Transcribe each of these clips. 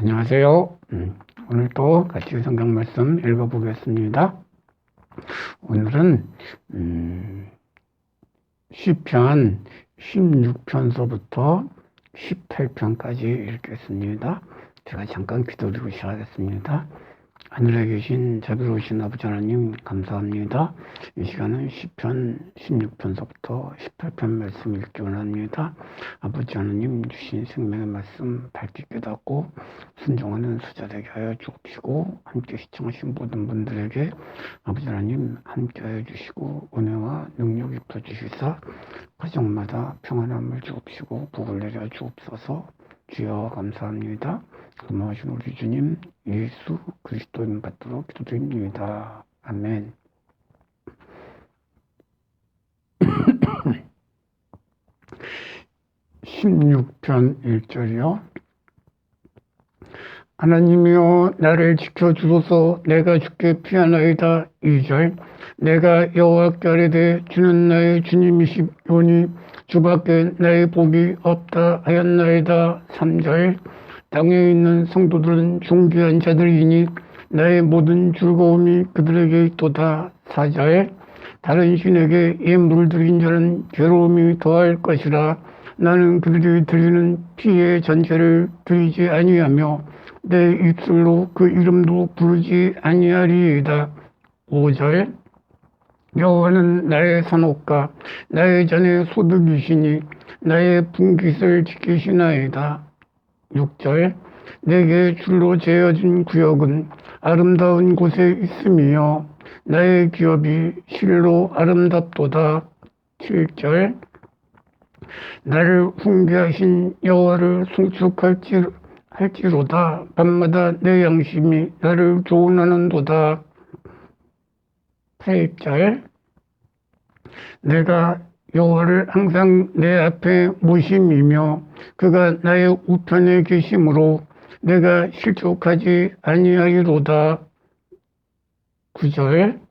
안녕하세요. 음, 오늘도 같이 성경 말씀 읽어보겠습니다. 오늘은 음, 시편 16편서부터 18편까지 읽겠습니다. 제가 잠깐 기도드리고 시작하겠습니다. 하늘에 계신 자비로우신 아버지 하나님 감사합니다. 이 시간은 10편 16편서부터 18편 말씀 읽기 원합니다. 아버지 하나님 주신 생명의 말씀 밝게 깨닫고 순종하는 수자 되게 하여 주옵시고 함께 시청하신 모든 분들에게 아버지 하나님 함께 하여 주시고 은혜와 능력 입혀 주시사 가정마다 평안함을 주옵시고 복을 내려 주옵소서 주여 감사합니다. 고마우신 우리 주님 예수 그리스도인 받도록 기도드립니다. 아멘. (16편 1절이요) 하나님이여 나를 지켜주소서. 내가 주께 피하나이다. 2절. 내가 여호와께 아뢰되 주는 나의 주님이시오니 주밖에 나의 복이 없다 하였나이다. 3절. 땅에 있는 성도들은 존귀한 자들이니 나의 모든 즐거움이 그들에게 있도다. 4절. 다른 신에게 예물을 드린 자는 괴로움이 더할 것이라. 나는 그들이 드리는 피의 전체를 드리지 아니하며 내 입술로 그 이름도 부르지 아니하리이다. 5절 여호와는 나의 산옥과 나의 전의 소득이시니 나의 분깃을 지키시나이다. 6절 내게 줄로 재어진 구역은 아름다운 곳에 있음이요 나의 기업이 실로 아름답도다. 7절 나를 훈계하신 여호와를 송축할지 할지로다. 밤마다 내 양심이 나를 조언하는도다. 8절. 내가 여호와를 항상 내 앞에 모심이며 그가 나의 우편에 계심으로 내가 실족하지 아니하리로다. 9절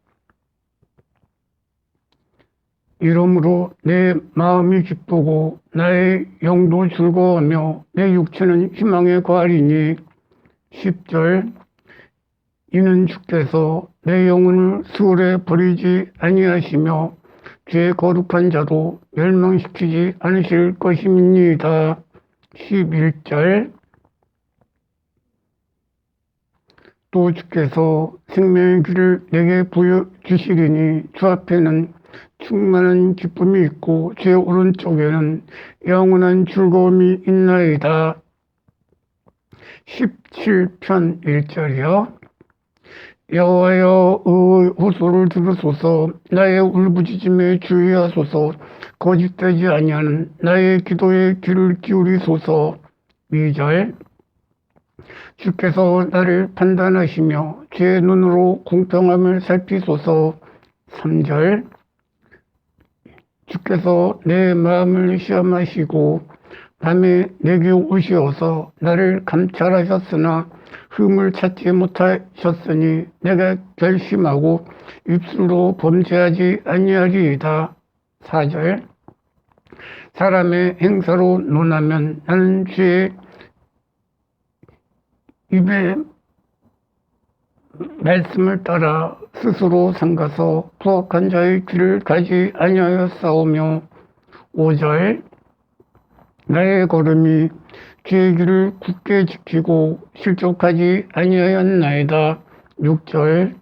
이러므로 내 마음이 기쁘고 나의 영도 즐거워하며 내 육체는 희망의 과리니 10절 이는 주께서 내 영혼을 수월에 버리지 아니하시며 죄 거룩한 자도 멸망시키지 않으실 것입니다. 11절 또 주께서 생명의 길을 내게 보여주시리니 주 앞에는 충만한 기쁨이 있고 제 오른쪽에는 영원한 즐거움이 있나이다. 17편 1절이요. 여호와여 의 호소를 들으소서. 나의 울부짖음에 주의하소서. 거짓되지 아니하는 나의 기도에 귀를 기울이소서. 2절. 주께서 나를 판단하시며 제 눈으로 공평함을 살피소서. 3절 주께서 내 마음을 시험하시고 밤에 내게 오시어서 나를 감찰하셨으나 흠을 찾지 못하셨으니 내가 결심하고 입술로 범죄하지 아니하리이다. 4절 사람의 행사로 논하면 나는 주의 입에 말씀을 따라 스스로 삼가서 부악한 자의 길을 가지 아니하여 싸우며 5절 나의 걸음이 주의 길을 굳게 지키고 실족하지 아니하였나이다. 6절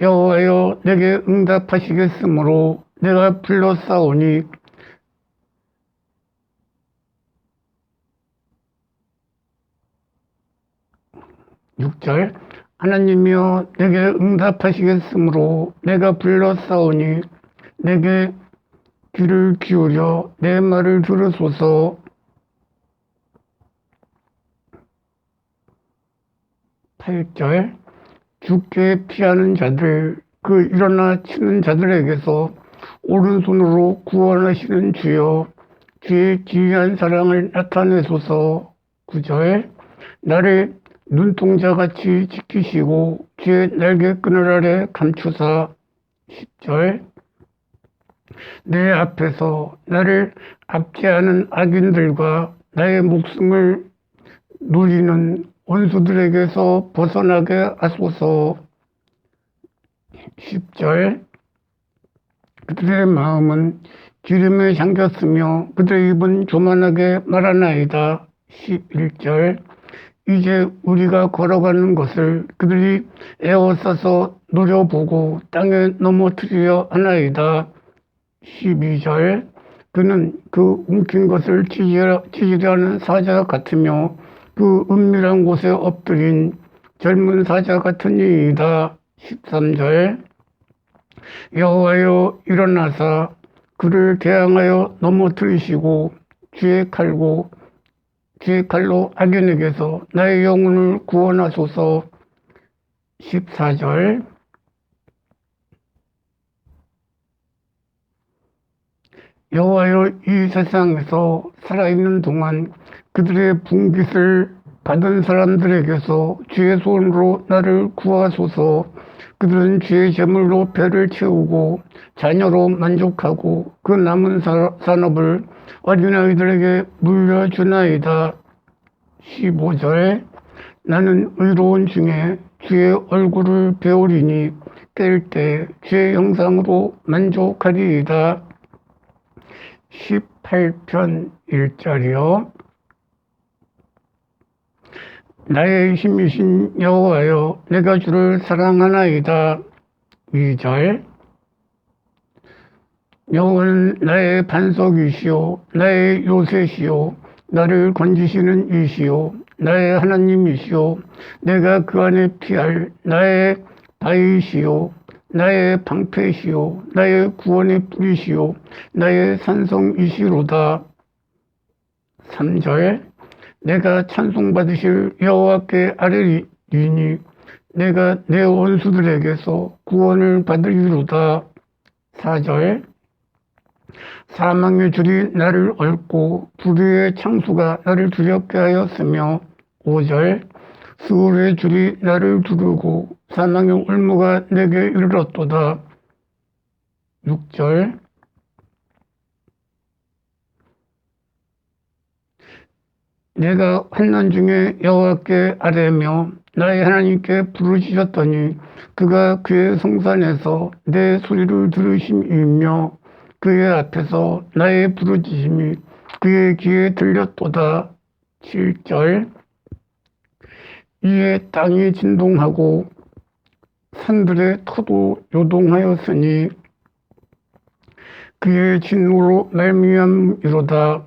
여호와여 내게 응답하시겠으므로 내가 불러 싸우니 6절 하나님이여 내게 응답하시겠으므로 내가 싸우니 내게 귀를 기울여 내 말을 들으소서. 8절 죽게 피하는 자들 그 일어나 치는 자들에게서 오른손으로 구원하시는 주여 주의 기이한 사랑을 나타내소서. 9절 나를 눈동자같이 지키시고 주의 날개끈을 아래 감추사 10절 내 앞에서 나를 압제하는 악인들과 나의 목숨을 누리는 원수들에게서 벗어나게 하소서. 10절 그들의 마음은 기름에 잠겼으며 그들의 입은 교만하게 말하나이다. 11절 이제 우리가 걸어가는 것을 그들이 에워싸서 노려보고 땅에 넘어뜨리려 하나이다. 12절 그는 그 움킨 것을 찢으려는 사자 같으며 그 은밀한 곳에 엎드린 젊은 사자 같은 이이다. 13절 여호와여 일어나사 그를 대항하여 넘어뜨리시고 주의 칼고 주의 칼로 악인에게서 나의 영혼을 구원하소서. 14절. 여호와여 이 세상에서 살아있는 동안 그들의 분깃을 받은 사람들에게서 주의 손으로 나를 구하소서. 그들은 주의 제물로 배를 채우고 자녀로 만족하고 그 남은 사, 산업을 어린 아이들에게 물려주나이다. 15절 나는 의로운 중에 주의 얼굴을 배우리니 깰 때 주의 형상으로 만족하리이다. 18편 1절이요. 나의 힘이신 여호와여 내가 주를 사랑하나이다. 2절 여호와는 나의 반석이시오 나의 요새시오 나를 건지시는 이시오 나의 하나님이시오 내가 그 안에 피할 나의 바위시오 나의 방패시오 나의 구원의 뿌리시오 나의 산성이시로다. 3절 내가 찬송받으실 여호와께 아뢰리니 내가 내 원수들에게서 구원을 받으리로다. 4절 사망의 줄이 나를 얽고 불의의 창수가 나를 두렵게 하였으며 5절 수월의 줄이 나를 두르고 사망의 올무가 내게 이르렀도다. 6절 내가 환난 중에 여호와께 아뢰며 나의 하나님께 부르짖었더니 그가 그의 성산에서 내 소리를 들으심이며 그의 앞에서 나의 부르짖음이 그의 귀에 들렸도다. 7절 이에 땅이 진동하고 산들의 터도 요동하였으니 그의 진노로 말미암이로다.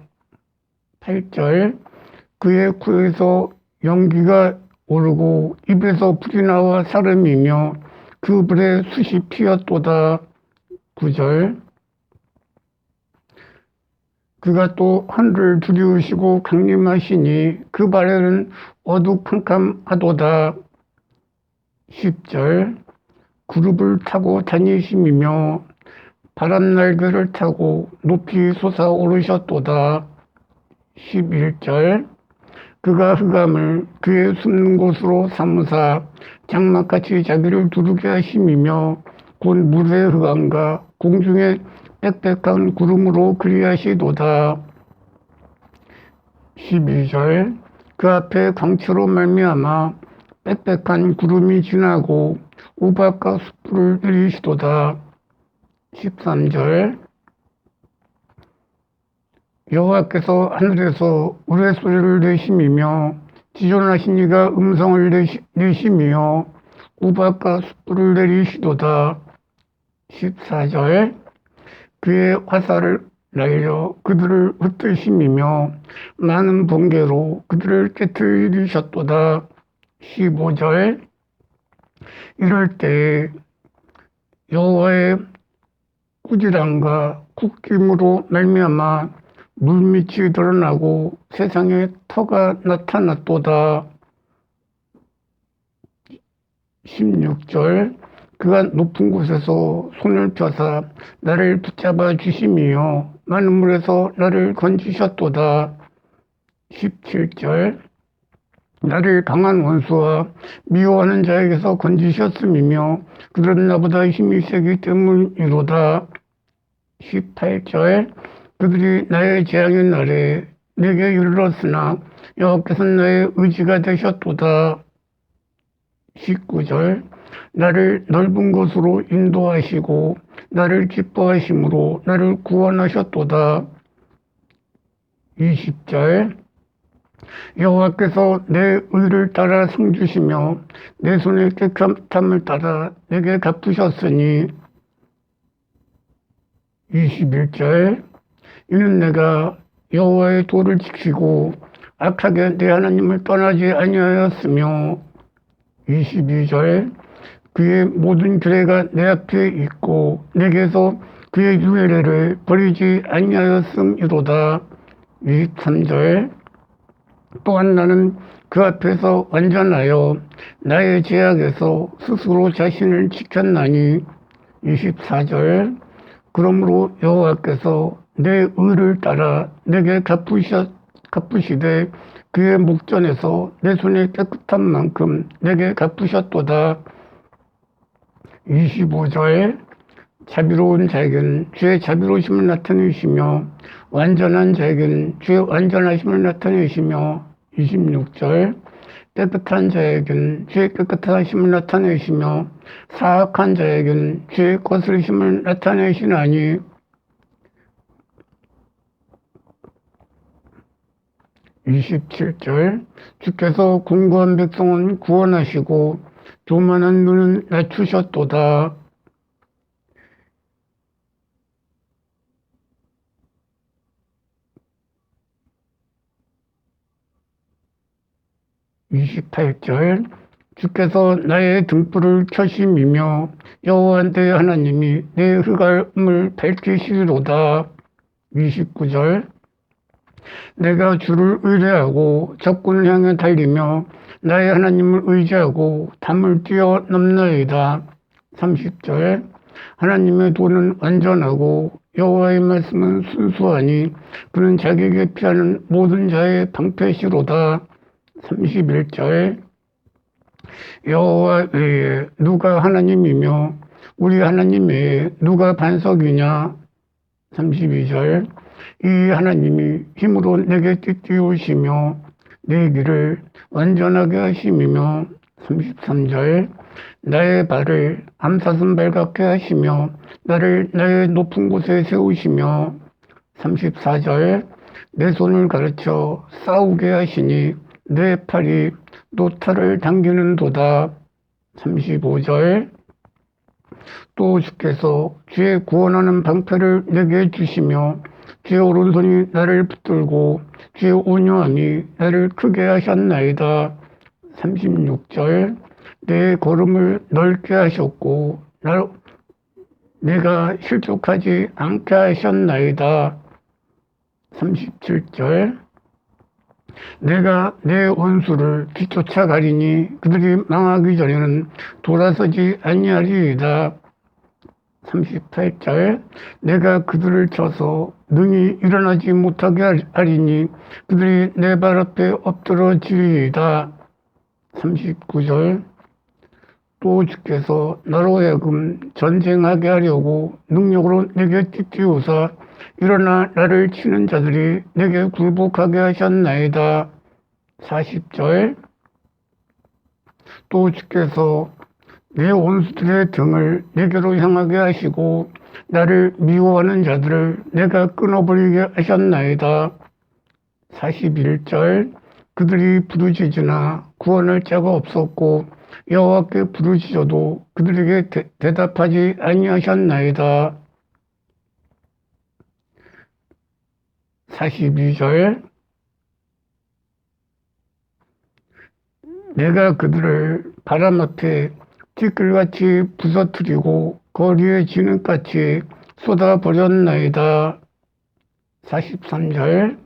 8절 그의 코에서 연기가 오르고 입에서 불이 나와 사름이며 그 불에 숯이 피었도다. 9절 그가 또 하늘을 두리우시고 강림하시니 그 발에는 어두캄캄하도다. 10절 그룹을 타고 다니심이며 바람 날개를 타고 높이 솟아오르셨도다. 11절 그가 흑암을 그의 숨는 곳으로 삼으사 장막같이 자기를 두르게 하심이며 곧 물의 흑암과 공중의 빽빽한 구름으로 그리하시도다. 12절 그 앞에 광채로 말미암아 빽빽한 구름이 지나고 우박과 숯불을 내리시도다. 13절 여호와께서 하늘에서 우레소리를 내심이며 지존하신 이가 음성을 내시, 내심이며 우박과 숯불을 내리시도다. 14절 그의 화살을 날려 그들을 흩으심이며 많은 번개로 그들을 깨뜨리셨도다. 15절 이럴 때 여호와의 꾸지람과 국김으로 말미암아 물밑이 드러나고 세상에 터가 나타났도다. 16절 그가 높은 곳에서 손을 펴사 나를 붙잡아 주심이요 많은 물에서 나를 건지셨도다. 17절 나를 강한 원수와 미워하는 자에게서 건지셨음이며 그들은 나보다 힘이 세기 때문이로다. 18절 그들이 나의 재앙의 날에 내게 이르렀으나 여호와께서 나의 의지가 되셨도다. 19절 나를 넓은 곳으로 인도하시고 나를 기뻐하심으로 나를 구원하셨도다. 20절 여호와께서 내 의를 따라 상 주시며 내 손의 깨끗함을 따라 내게 갚으셨으니 21절 이는 내가 여호와의 도를 지키고 악하게 내 하나님을 떠나지 아니하였으며 22절 그의 모든 규례가 내 앞에 있고 내게서 그의 유례를 버리지 아니하였음이로다. 23절 또한 나는 그 앞에서 완전하여 나의 제약에서 스스로 자신을 지켰나니. 24절 그러므로 여호와께서 내 의를 따라 내게 갚으셨, 갚으시되 그의 목전에서 내 손이 깨끗한 만큼 내게 갚으셨도다. 25절 자비로운 자에겐 주의 자비로우심을 나타내시며 완전한 자에겐 주의 완전하심을 나타내시며 26절 깨끗한 자에겐 주의 깨끗하심을 나타내시며 사악한 자에겐 주의 거스르심을 나타내시나니 27절 주께서 공고한 백성은 구원하시고 교만한 눈은 낮추셨도다. 28절 주께서 나의 등불을 켜심이며 여호와한테 하나님이 내 흑암을 밝히시리로다. 29절 내가 주를 의뢰하고 적군을 향해 달리며 나의 하나님을 의지하고 담을 뛰어넘나이다. 30절 하나님의 도는 완전하고 여호와의 말씀은 순수하니 그는 자기에게 피하는 모든 자의 방패시로다. 31절 여호와 외에 누가 하나님이며 우리 하나님 외에 누가 반석이냐 32절 이 하나님이 힘으로 내게 띠띠우시며 내 길을 완전하게 하심이며 33절 나의 발을 암사슴 발갛게 하시며 나를 나의 높은 곳에 세우시며 34절 내 손을 가르쳐 싸우게 하시니 내 팔이 노타를 당기는 도다. 35절 또 주께서 주의 구원하는 방패를 내게 주시며 주의 오른손이 나를 붙들고 주의 온유함이 나를 크게 하셨나이다. 36절 내 걸음을 넓게 하셨고 날 내가 실족하지 않게 하셨나이다. 37절 내가 내 원수를 뒤쫓아 가리니 그들이 망하기 전에는 돌아서지 아니하리이다. 38절 내가 그들을 쳐서 능히 일어나지 못하게 하리니 그들이 내 발 앞에 엎드러지리이다. 39절 또 주께서 나로 하여금 전쟁하게 하려고 능력으로 내게 띠띠우사 일어나 나를 치는 자들이 내게 굴복하게 하셨나이다. 40절 또 주께서 내 원수들의 등을 내게로 향하게 하시고 나를 미워하는 자들을 내가 끊어버리게 하셨나이다. 41절 그들이 부르짖으나 구원할 자가 없었고 여호와께 부르짖어도 그들에게 대, 대답하지 아니하셨나이다. 42절 내가 그들을 바람 앞에 티끌같이 부서뜨리고 거리에 지는같이 쏟아버렸나이다. 43절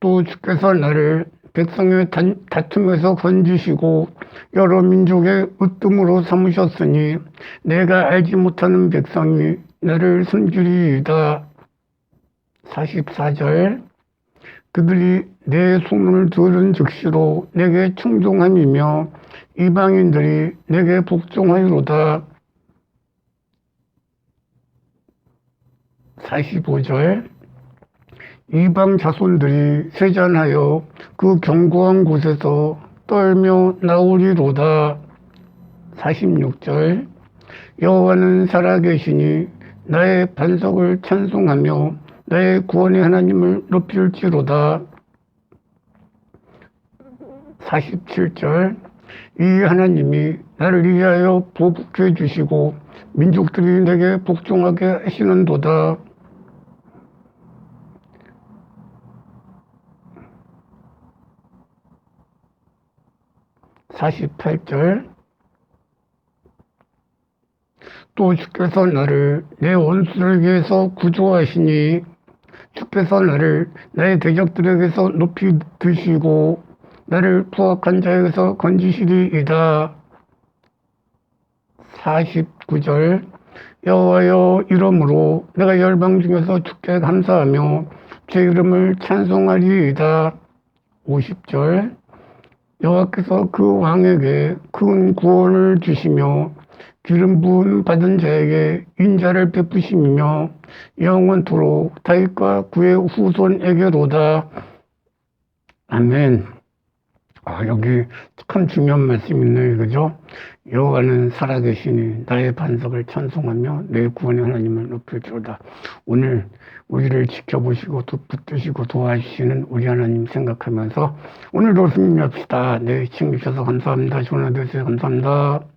또 주께서 나를 백성의 다툼에서 건지시고 여러 민족의 으뜸으로 삼으셨으니 내가 알지 못하는 백성이 나를 숨기리이다. 44절 그들이 내 소문을 들은 즉시로 내게 충종함이며 이방인들이 내게 복종하리로다. 45절. 이방 자손들이 세잔하여 그 견고한 곳에서 떨며 나오리로다. 46절. 여호와는 살아계시니 나의 반석을 찬송하며 나의 구원의 하나님을 높일지로다 47절 이 하나님이 나를 위하여 보복해 주시고 민족들이 내게 복종하게 하시는도다. (48절) 또 주께서 나를 내 원수에게서 구조하시니 주께서 나를 나의 대적들에게서 높이 드시고 나를 부악한 자에게서 건지시리이다. 49절 여호와여 이름으로 내가 열방 중에서 주께 감사하며 제 이름을 찬송하리이다. 50절 여호와께서 그 왕에게 큰 구원을 주시며 기름 부은 받은 자에게 인자를 베푸시며 영원토록 다윗과 그의 후손에게로다. 아멘. 아, 여기 참 중요한 말씀이 있네요. 그죠? 여호와는 살아계시니 나의 반석을 찬송하며 내 구원의 하나님을 높여주로다. 오늘 우리를 지켜보시고 또 붙드시고 도와주시는 우리 하나님 생각하면서 오늘도 승리합시다. 네, 시청해주셔서 감사합니다. 좋은 하루 되세요. 감사합니다.